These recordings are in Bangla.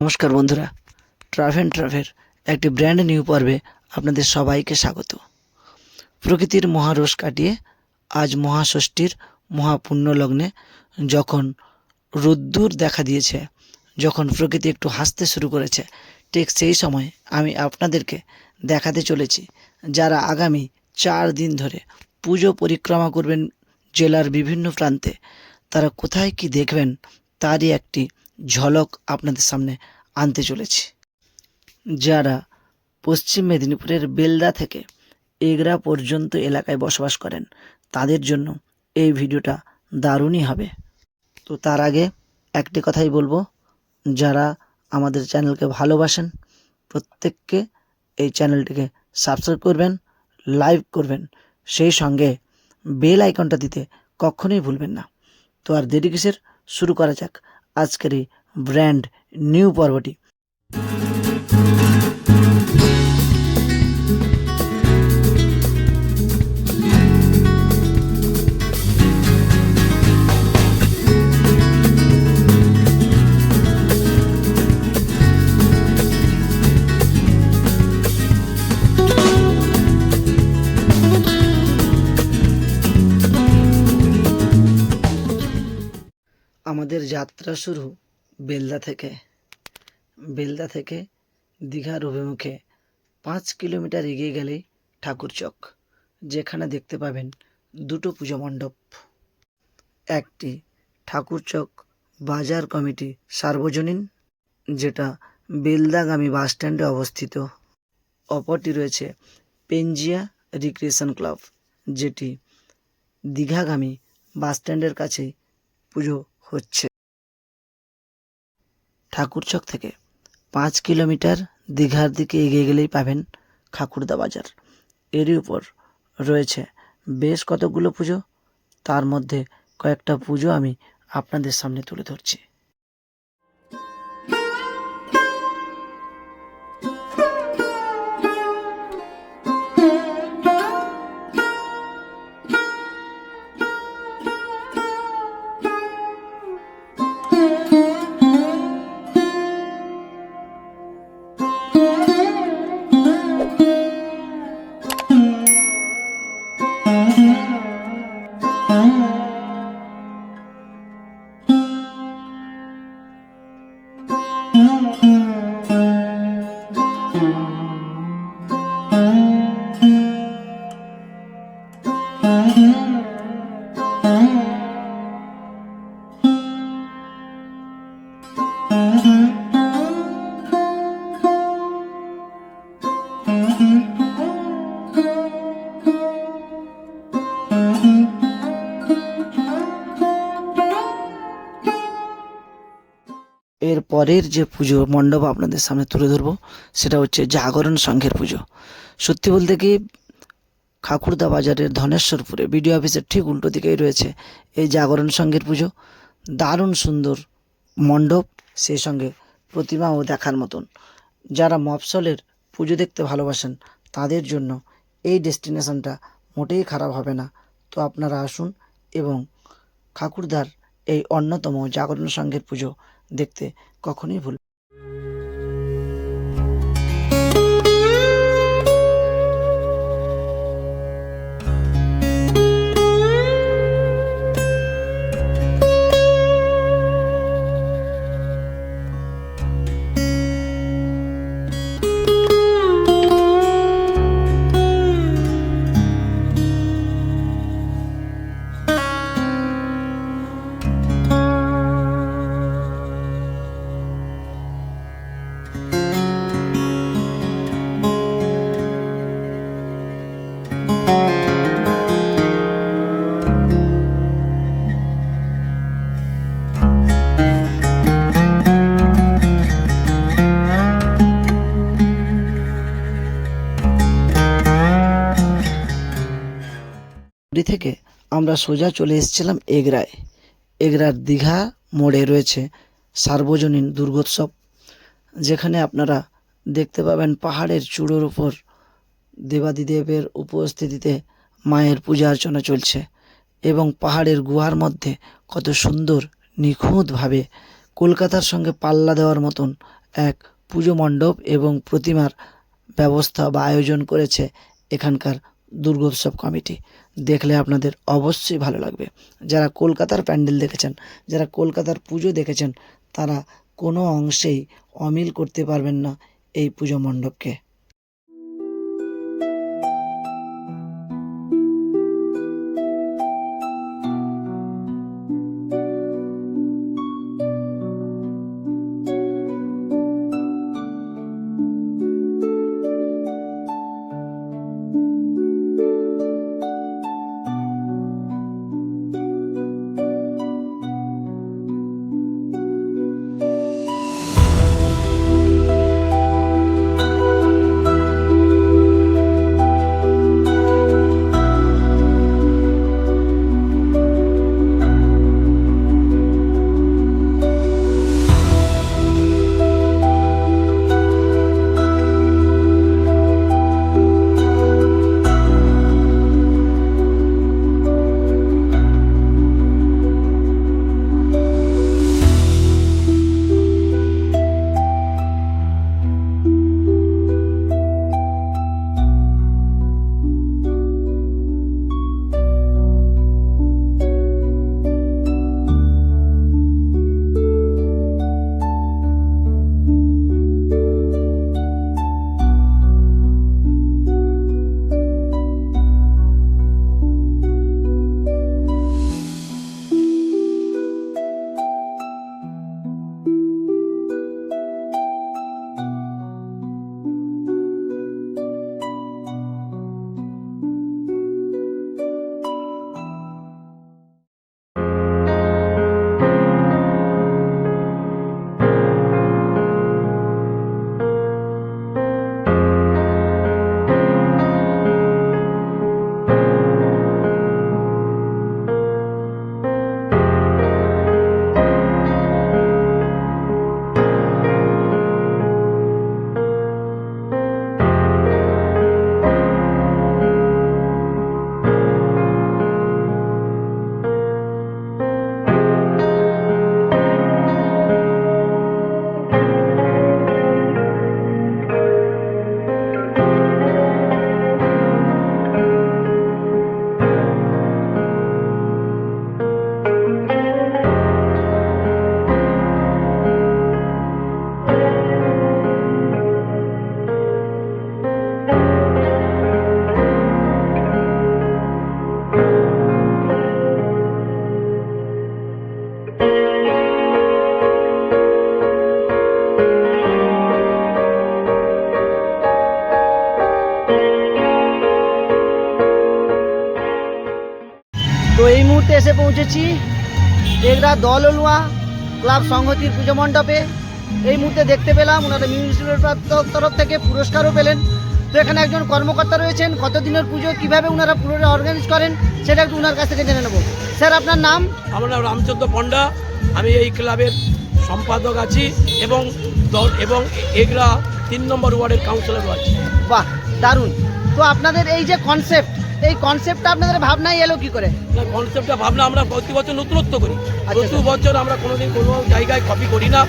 নমস্কার বন্ধুরা ট্রাভেল ট্রাভেল একটি ব্র্যান্ড নিউ পর্বে আপনাদের সবাইকে স্বাগত। প্রকৃতির মহারোষ কাটিয়ে আজ মহাষষ্ঠীর মহাপুণ্য লগ্নে যখন রোদ্দুর দেখা দিয়েছে, যখন প্রকৃতি একটু হাসতে শুরু করেছে, ঠিক সেই সময় আমি আপনাদেরকে দেখাতে চলেছি যারা আগামী চার দিন ধরে পুজো পরিক্রমা করবেন জেলার বিভিন্ন প্রান্তে, তারা কোথায় কি দেখবেন তারই একটি ঝলক আপনাদের সামনে আনতে চলেছি। যারা পশ্চিম মেদিনীপুরের বেলদা থেকে এগরা পর্যন্ত এলাকায় বসবাস করেন, তাদের জন্য এই ভিডিওটা দারুণই হবে। তো তার আগে একটি কথাই বলব, যারা আমাদের চ্যানেলকে ভালোবাসেন, প্রত্যেককে এই চ্যানেলটিকে সাবস্ক্রাইব করবেন লাইক করবেন, সেই সঙ্গে বেল আইকনটা দিতে কখনোই ভুলবেন না। তো আর দেরি কিসের? শুরু করা যাক। আজকের এই ব্র্যান্ড নিউ পর্বটি। আমাদের যাত্রা শুরু বেলদা থেকে। বেলদা থেকে দীঘার অভিমুখে পাঁচ কিলোমিটার এগিয়ে গেলেই ঠাকুরচক যেখানে দেখতে পাবেন দুটো পুজো মণ্ডপ। একটি ঠাকুরচক বাজার কমিটি সার্বজনীন, যেটা বেলদাগামী বাস স্ট্যান্ডে অবস্থিত। অপরটি রয়েছে পেঞ্জিয়া রিক্রিয়েশন ক্লাব, যেটি দীঘাগামী বাস স্ট্যান্ডের কাছে পুজো হচ্ছে। ঠাকুরচক থেকে পাঁচ কিলোমিটার দীঘার দিকে এগিয়ে গেলেই পাবেন খাকুরদা বাজার। এরই উপর রয়েছে বেশ কতগুলো পুজো, তার মধ্যে কয়েকটা পুজো আমি আপনাদের সামনে তুলে ধরছি। পরের যে পুজো মণ্ডপ আপনাদের সামনে তুলে ধরবো, সেটা হচ্ছে জাগরণ সংঘের পুজো। সত্যি বলতে কি খাকুরদা বাজারের ধনেশ্বরপুরে বিডিও অফিসের ঠিক উল্টো দিকেই রয়েছে এই জাগরণ সংঘের পুজো। দারুণ সুন্দর মণ্ডপ, সেই সঙ্গে প্রতিমাও দেখার মতন। যারা মফসলের পুজো দেখতে ভালোবাসেন, তাদের জন্য এই ডেস্টিনেশনটা মোটেই খারাপ হবে না। তো আপনারা আসুন এবং ঠাকুরদার এই অন্যতম জাগরণ সংঘের পুজো দেখতে কখনোই ভুল পুরী থেকে আমরা সোজা চলে এসেছিলাম এগরায়। এগরার দীঘা মোড়ে রয়েছে সার্বজনীন দুর্গোৎসব, যেখানে আপনারা দেখতে পাবেন পাহাড়ের চূড়োর উপর দেবাদিদেবের উপস্থিতিতে মায়ের পূজা অর্চনা চলছে এবং পাহাড়ের গুহার মধ্যে কত সুন্দর, নিখুঁতভাবে কলকাতার সঙ্গে পাল্লা দেওয়ার মতন এক পুজো মণ্ডপ এবং প্রতিমার ব্যবস্থা বা আয়োজন করেছে এখানকার দুর্গোৎসব কমিটি। দেখলে আপনাদের অবশ্যই ভালো লাগবে। যারা কলকাতার প্যান্ডেল দেখেছেন, যারা কলকাতার পুজো দেখেছেন, তারা কোনো অংশেই অমিল করতে পারবেন না এই পুজো মণ্ডপকে। পৌঁছেছি। এগরা দল অলুয়া ক্লাব সংহতির পুজো মণ্ডপে। এই মুহূর্তে দেখতে পেলাম ওনারা মিউনিসিপ্যাল তরফ থেকে পুরস্কারও পেলেন। তো এখানে একজন কর্মকর্তা রয়েছেন কতদিনের পুজো কীভাবে ওনারা পুরোটা অর্গানাইজ করেন সেটা একটু ওনার কাছ থেকে জেনে নেব। স্যার আপনার নাম? আমার নাম রামচন্দ্র পণ্ডা। আমি এই ক্লাবের সম্পাদক আছি এবং এবং এগরা তিন নম্বর ওয়ার্ডের কাউন্সিলরও আছি। বাহ দারুণ। তো আপনাদের এই যে কনসেপ্ট এই কনসেপ্টটা আপনাদের ভাবনায় এলো কি করে? না কনসেপ্টটা ভাবনা আমরা প্রতি বছর নতুনত্ব করি। আচ্ছা, প্রতি বছর আমরা কোনোদিন কোনো জায়গায় কপি করি না।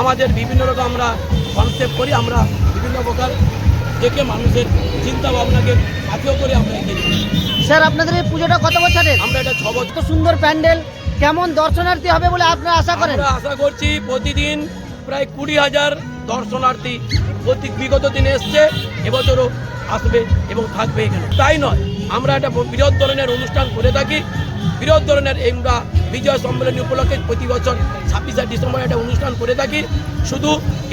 আমাদের বিভিন্ন রকম আমরা কনসেপ্ট করি আমরা বিভিন্ন প্রকার দেখে মানুষের চিন্তা ভাবনাকে সাথেও করে আমরা এগিয়ে স্যার আপনাদের এই পুজোটা কত বছরের? আমরা এটা ছ বছর। সুন্দর প্যান্ডেল কেমন দর্শনার্থী হবে বলে আপনারা আশা করেন? আমরা আশা করছি প্রতিদিন প্রায় কুড়ি হাজার দর্শনার্থী প্রতি বিগত দিনে এসছে এবছরও আসবে এবং থাকবে এখানে। তাই নয় আমরা একটা বৃহৎ ধরনের অনুষ্ঠান করে থাকি। বৃহৎ ধরনের আমরা বিজয় সম্মেলনী উপলক্ষে প্রতি বছর ছাব্বিশে ডিসেম্বর একটা অনুষ্ঠান করে থাকি। শুধু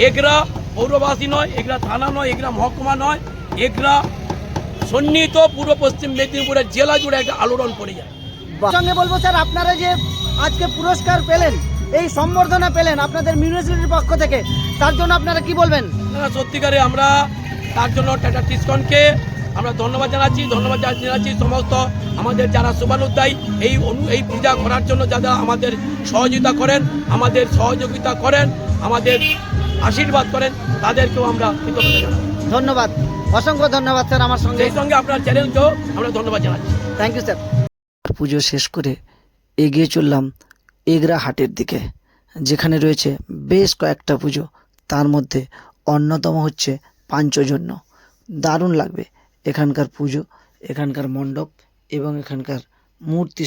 এগরা পৌরবাসী নয় এগরা থানা নয় এগরা মহকুমা নয় এগরা সন্নিহিত পূর্ব পশ্চিম মেদিনীপুরের জেলা জুড়ে একটা আলোড়ন পড়ে যায়। সঙ্গে বলব স্যার আপনারা যে আজকে পুরস্কার পেলেন এই সম্বর্ধনা পেলেন আপনাদের মিউনিসিপ্যালিটির পক্ষ থেকে তার জন্য আপনারা কি বলবেন? না সত্যিকারে আমরা তার জন্য টাটা টিসকনকে আমরা ধন্যবাদ জানাচ্ছি ধন্যবাদ জানাচ্ছি সমস্ত আমাদের যারা শুভানুদ্দায়ী এই অনু- এই পূজা করার জন্য যারা আমাদের সহযোগিতা করেন আমাদের সহযোগিতা করেন আমাদের আশীর্বাদ করেন তাদেরকেও আমরা কৃতজ্ঞতা জানাই ধন্যবাদ। অসংখ্য ধন্যবাদ স্যার আমার সঙ্গে। সেই সঙ্গে আপনার চ্যানেলকেও আমরা ধন্যবাদ জানাচ্ছি। থ্যাংক ইউ স্যার পুজো শেষ করে এগিয়ে চললাম এগরা হাটের দিকে যেখানে রয়েছে বেশ কয়েকটা পুজো। তার মধ্যে অন্যতম হচ্ছে পাঞ্চজন্য। দারুণ লাগবে। এখানকার পুজো এখানকার মণ্ডপ এবং এখানকার মূর্তি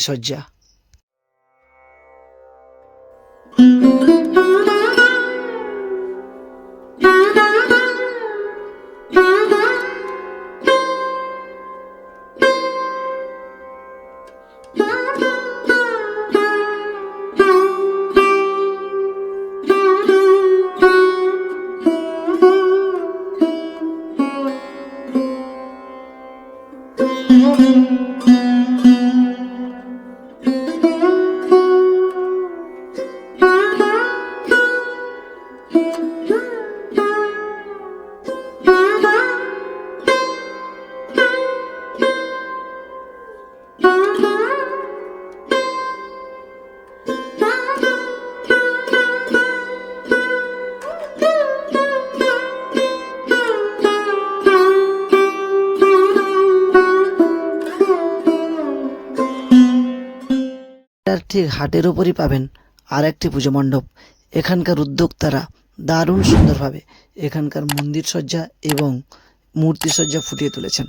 এটার ঠিক হাটের ওপরই পাবেন আর একটি পুজো মণ্ডপ। এখানকার উদ্যোক্তারা দারুণ সুন্দরভাবে এখানকার মন্দির সজ্জা এবং মূর্তি সজ্জা ফুটিয়ে তুলেছেন।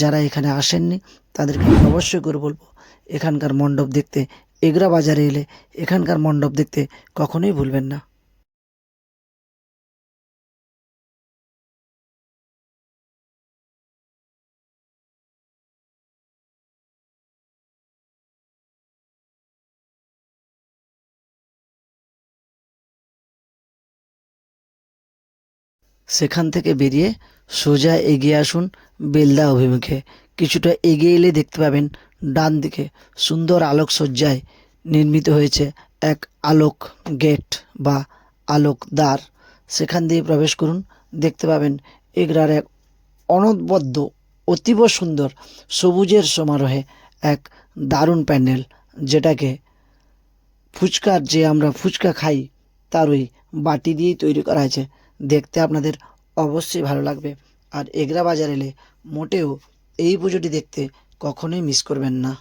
যারা এখানে আসেননি, তাদেরকে অবশ্যই করে বলব, এখানকার মণ্ডপ দেখতে এগরা বাজারে এলে এখানকার মণ্ডপ দেখতে কখনোই ভুলবেন না। সেখান থেকে বেরিয়ে সোজা এগিয়ে আসুন বেলদা অভিমুখে। কিছুটা এগিয়ে এলে দেখতে পাবেন ডান দিকে সুন্দর আলোকসজ্জায় নির্মিত হয়েছে এক আলোক গেট বা আলোক দ্বার। সেখান দিয়ে প্রবেশ করুন, দেখতে পাবেন এগরার এক অনবদ্য, অতীব সুন্দর সবুজের সমারোহে এক দারুণ প্যান্ডেল, যেটাকে ফুচকার যে আমরা ফুচকা খাই, তার ওই বাটি দিয়েই তৈরি করা হয়েছে। দেখতে আপনাদের অবশ্যই ভালো লাগবে। আর এগরা বাজার এলে মোটেও এই পুজোটি দেখতে কখনোই মিস করবেন না।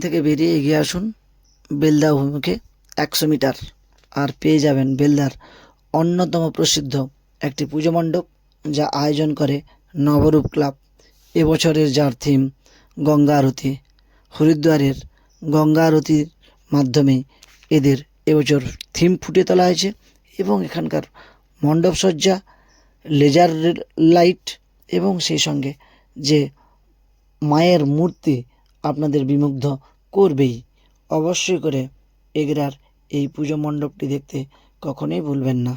থেকে বেরিয়ে এগিয়ে আসুন। বেলদা অভিমুখে একশো মিটার। আর পেয়ে যাবেন বেলদার অন্যতম প্রসিদ্ধ একটি পুজো মণ্ডপ, যা আয়োজন করে নবরূপ ক্লাব। এবছরের যার থিম গঙ্গা আরতি। হরিদ্বারের গঙ্গা আরতির মাধ্যমে এদের এবছর থিম ফুটিয়ে তোলা হয়েছে এবং এখানকার মণ্ডপ সজ্জা, লেজার লাইট এবং সেই সঙ্গে যে মায়ের মূর্তি আপনাদের বিমুগ্ধ করবেই। অবশ্যই করে এগরার এই পুজো মণ্ডপটি দেখতে কখনোই ভুলবেন না।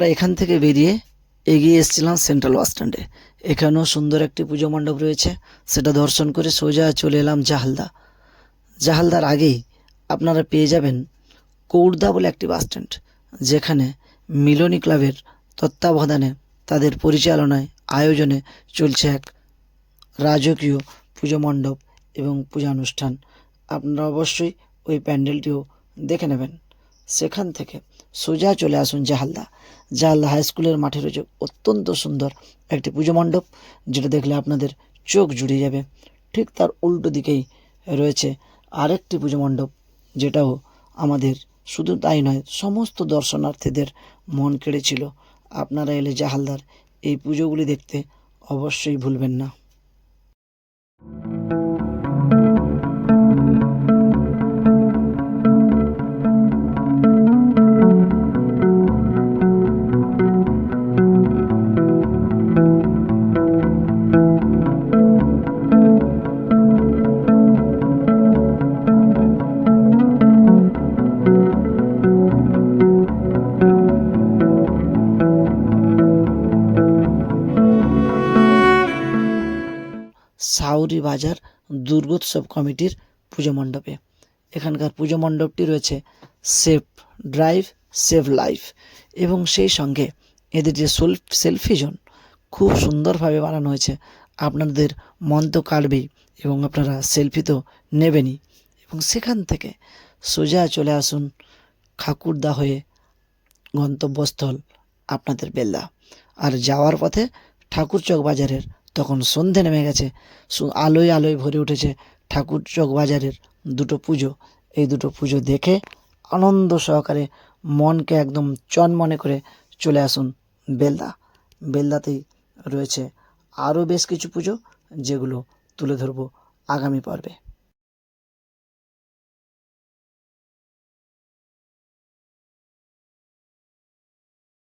আমরা এখান থেকে বেরিয়ে এগিয়ে এসেছিলাম সেন্ট্রাল বাস স্ট্যান্ডে। এখানেও সুন্দর একটি পুজো মণ্ডপ রয়েছে। সেটা দর্শন করে সোজা চলে এলাম জাহালদা। জাহালদার আগেই আপনারা পেয়ে যাবেন কৌড়দা বলে একটি বাস স্ট্যান্ড, যেখানে মিলনী ক্লাবের তত্ত্বাবধানে তাদের পরিচালনায়, আয়োজনে চলছে এক রাজকীয় পুজো মণ্ডপ এবং পূজানুষ্ঠান। আপনারা অবশ্যই ওই প্যান্ডেলটিও দেখে নেবেন। সেখান থেকে সোজা চলে আসুন জাহালদা। জাহালদা হাই স্কুলের মাঠে রয়েছে অত্যন্ত সুন্দর একটি পুজো মণ্ডপ, যেটা দেখলে আপনাদের চোখ জুড়ে যাবে। ঠিক তার উল্টো দিকেই রয়েছে আরেকটি পুজো মণ্ডপ, যেটাও আমাদের শুধু তাই নয়, সমস্ত দর্শনার্থীদের মন কেড়েছিল। আপনারা এলে জাহালদার এই পুজোগুলি দেখতে অবশ্যই ভুলবেন না। সাউরি বাজার দুর্গোৎসব কমিটির পুজো মণ্ডপে। এখানকার পুজো মণ্ডপটি রয়েছে সেফ ড্রাইভ সেভ লাইফ এবং সেই সঙ্গে এদের যে সেলফি জোন খুব সুন্দরভাবে বানানো হয়েছে। আপনাদের মন তো কাটবেই এবং আপনারা সেলফি তো নেবেনই। এবং সেখান থেকে সোজা চলে আসুন খাকুরদা হয়ে গন্তব্যস্থল আপনাদের বেল্লা। আর যাওয়ার পথে ঠাকুরচক বাজারের তখন সন্ধে নেমে গেছে। আলোয় আলোয় ভরে উঠেছে ঠাকুর চক বাজারের দুটো পুজো। এই দুটো পুজো দেখে আনন্দ সহকারে মনকে একদম চনমনে করে চলে আসুন বেলদা। বেলদাতেই রয়েছে আরও বেশ কিছু পুজো যেগুলো তুলে ধরবো আগামী পর্বে।